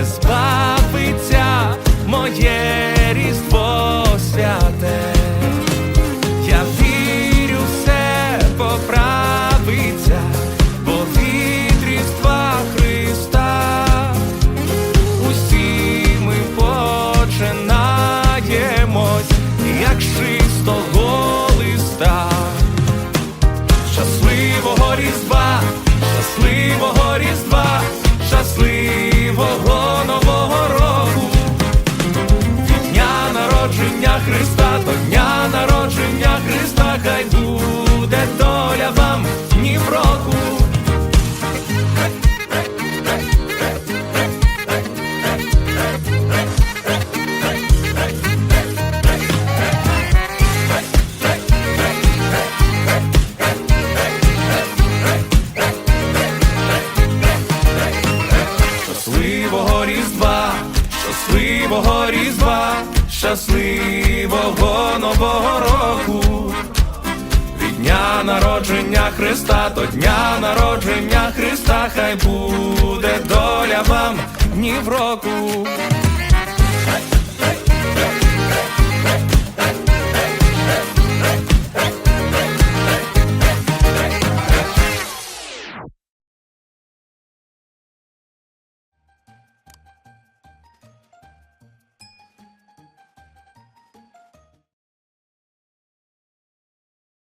Не збавиться моє різдво святе. Я вірю, все поправиться, бо від Різдва Христа усі ми починаємось, як чистого народження Христа до дня народження Христа, хай буде доля вам ні в року. Щасливого Різдва, щасливого Різдва, щасливого Нового року. Від дня народження Христа до дня народження Христа, хай буде доля вам ні в року.